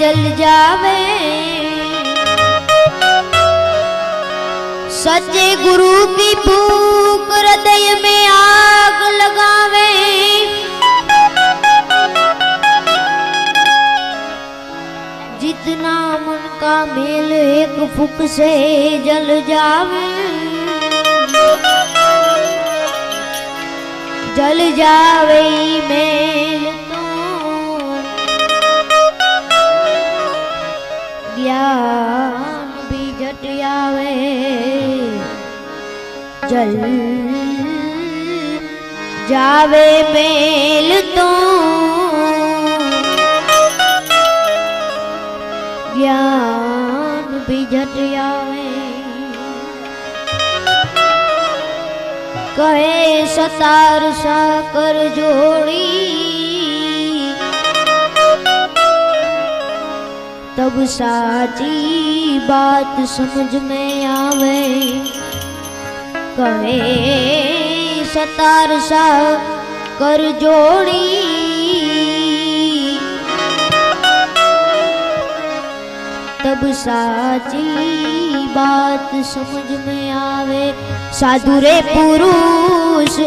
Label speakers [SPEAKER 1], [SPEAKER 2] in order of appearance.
[SPEAKER 1] जल जावे। सच्चे गुरु की भूख हृदय में आग लगावे। जितना मन का मेल एक फुक से जल जावे। जल जावे मेल ज्ञान भी जट आवे। जल जावे मेल तो। ज्ञान भी जट आवे। कहे सतार सा कर जोड़ी। तब साची बात समझ में आवे। कहे, सतार सा कर जोड़ी। तब साची बात समझ में आवे। साधु रे पुरुष